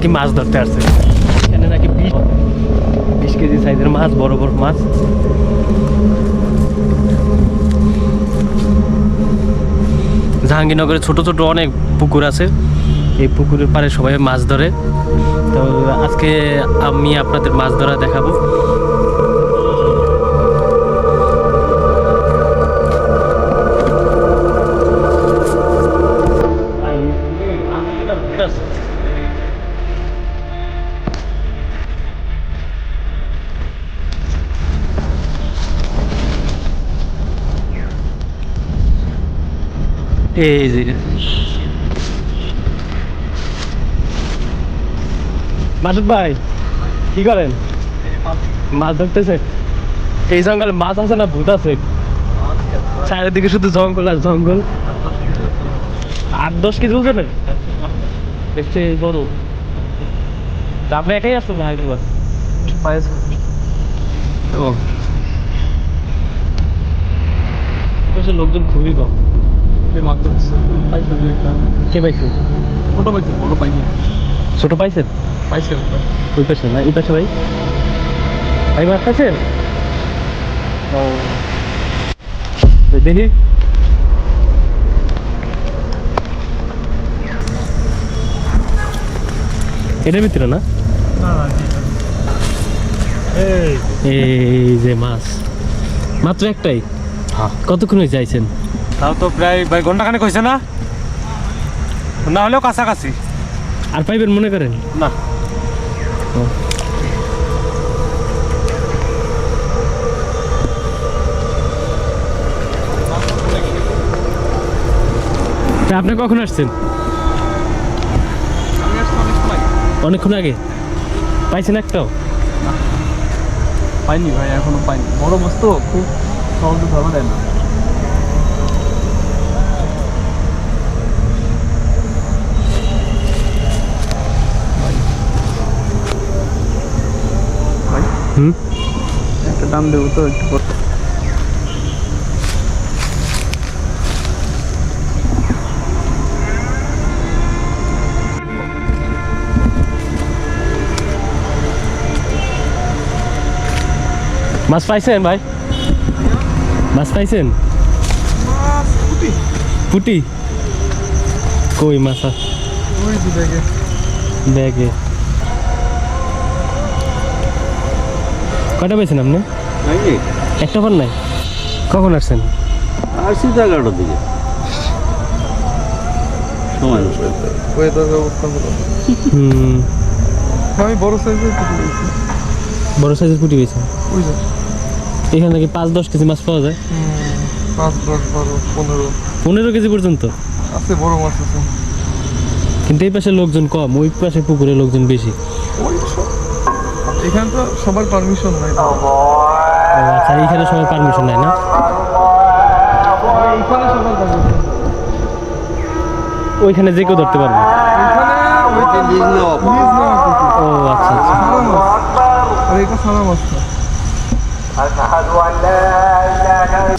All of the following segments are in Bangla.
নাকি মাছ ধরতে আসছে? এখানে নাকি বিশ বিশ কেজি সাইজের মাছ, বড় বড় মাছ। জাহাঙ্গীরনগরে ছোট ছোট অনেক পুকুর আছে। এই পুকুরের পাড়ে সবাই মাছ ধরে। তো আজকে আমি আপনাদের মাছ ধরা দেখাবো। এই যে। মাসুদ ভাই কি করেন? মাছ ধরতেছে। এই জঙ্গলে মাছ আছে না ভূত আছে? চারিদিকে শুধু জঙ্গল আর জঙ্গল। আট দশ কেজি ওজনের দেখছে বড়। তা আপনি একাই আসছেন না হায়দ্রাবাদ? ও। লোকজন খুবই কম। কে পাইছে? ছোট পাইছেন ওই পাশে না এই পাশে ভাই। ভাই মাছ খাইছেন ও। দেখি। এটার ভিতরে না? এই। যে মাছ। মাত্র একটাই? হ্যাঁ। কতক্ষণ হয়ে যাইছেন তাও তো প্রায় ভাই ঘন্টাখানে কইছে না? না হলেও কাছাকাছি। আর পাইবেন মনে করেন? না। আপনি কখন আসছেন? অনেকক্ষণ আগে। পাইছেন একটাও? পাইনি ভাই এখনও পাইনি। বড় বস্তু খুব সহজে ধরা দেয় না। হুম। একটা দাম দেবো তো একটু মাছ পাইছেন ভাই? মাছ পাইছেন? পুটি। কই মাছ? ব্যাগে। কয়টা পেয়েছেন আপনি? একটা পার নাই? কখন আসছেন? আসছি তো এগারোটার দিকে। সময় নষ্ট। হুম। আমি বড় সাইজের পুকুর পেয়েছি। বড় সাইজের পুটি পেয়েছেন? এখানে নাকি পাঁচ দশ কেজি মাছ পাওয়া যায়? পাঁচ দশ বারো পনেরো। পনেরো কেজি পর্যন্ত? আছে বড় মাছ আছে। কিন্তু এই পাশে লোকজন কম ওই পাশে পুকুরে লোকজন বেশি। এখানে তো সবার পারমিশন নাই। আচ্ছা এইখানে সবাই পারমিশন নেয় না? এখানে সবার পারমিশন ওইখানে যে কেউ ধরতে পারবে? ও আচ্ছা আচ্ছা।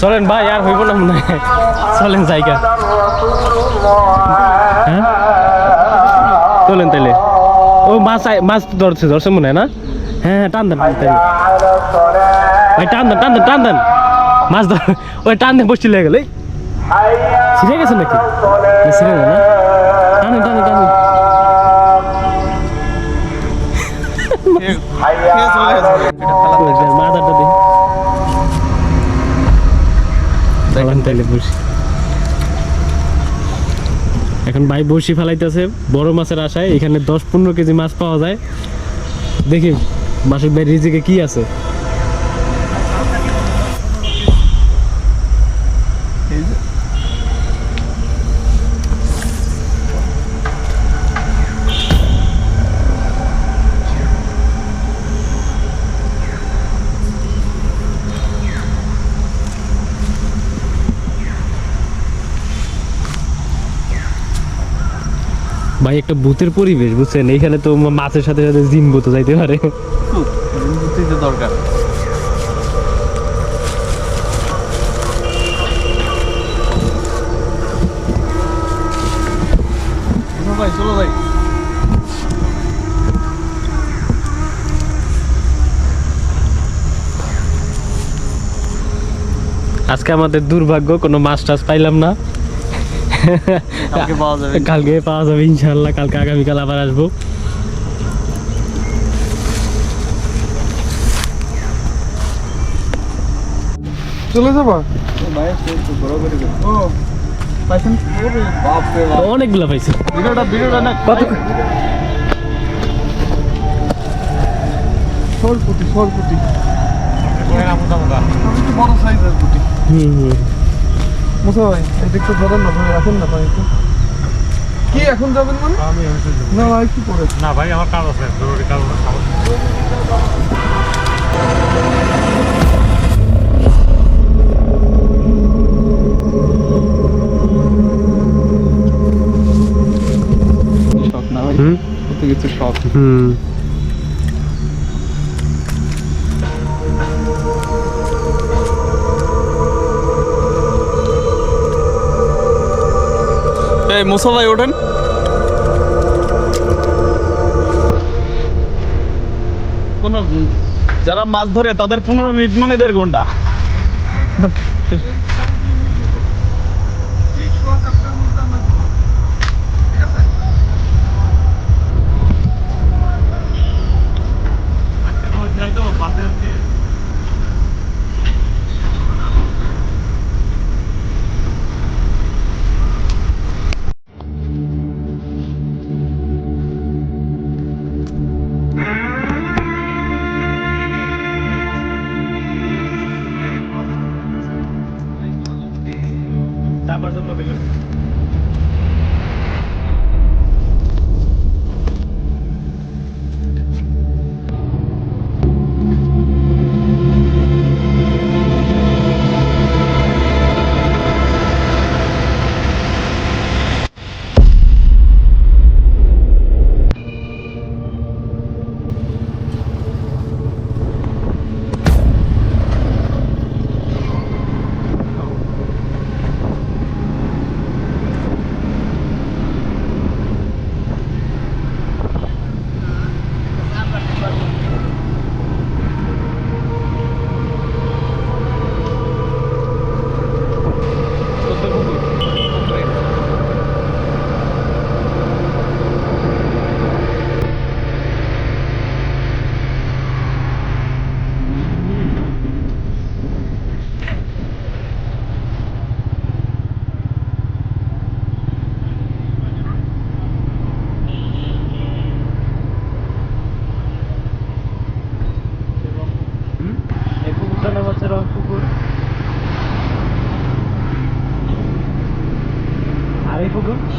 চলেন ভাই আর হইব না মনে হয়। চলেন জায়গা। হ্যাঁ? চলেন তাহলে ও মাছ মাছ ধরছে ধরছে মনে হয় না? হ্যাঁ হ্যাঁ টান দেন। ভাই, টান দেন টান দেন টান দেন। মাছ ধর, ওই টান দেন বসছি লেগে গেল ছিঁড়ে গেছে নাকি? ছিঁড়ে না? টান টান টান ওই মাথাটা দেখি তাহলে বসি। এখন ভাই বসি ফেলাইতেছে, বড় মাছের আশায়। এখানে দশ পনেরো কেজি মাছ পাওয়া যায়। দেখি। মাসুদ ভাই রিজিকে কি আছে? ভাই, একটা বুথের পরিবেশ, বুঝছেন? এইখানে তো মাছের সাথে সাথে জিম তো যাইতে পারে। দরকার আজকে আমাদের দুর্ভাগ্য, কোনো মাছ টাছ পাইলাম না। কালকে পাওয়া যাবে। কালকে পাওয়া যাবে ইনশাল্লাহ কালকে আগামীকাল আবার আসব। চলে যাবা? অনেকগুলো পাইছি। ভিডিওটা ভিডিওটা না কত বড় সাইজের পুটি হুম হুম। মুসা ভাই এদিক তো ধরেন না ধরে রাখেন না ভাই একটু। কি এখন যাবেন মানে? না ভাই কি পরে না ভাই আমার কাজ আছে জরুরি কাজ আছে শখ না ভাই হুম। মুসা ভাই ওঠেন। কোন যারা মাছ ধরে তাদের পনেরো মিনিট মানে দেড় ঘণ্টা। তারপর আর এই পুকুর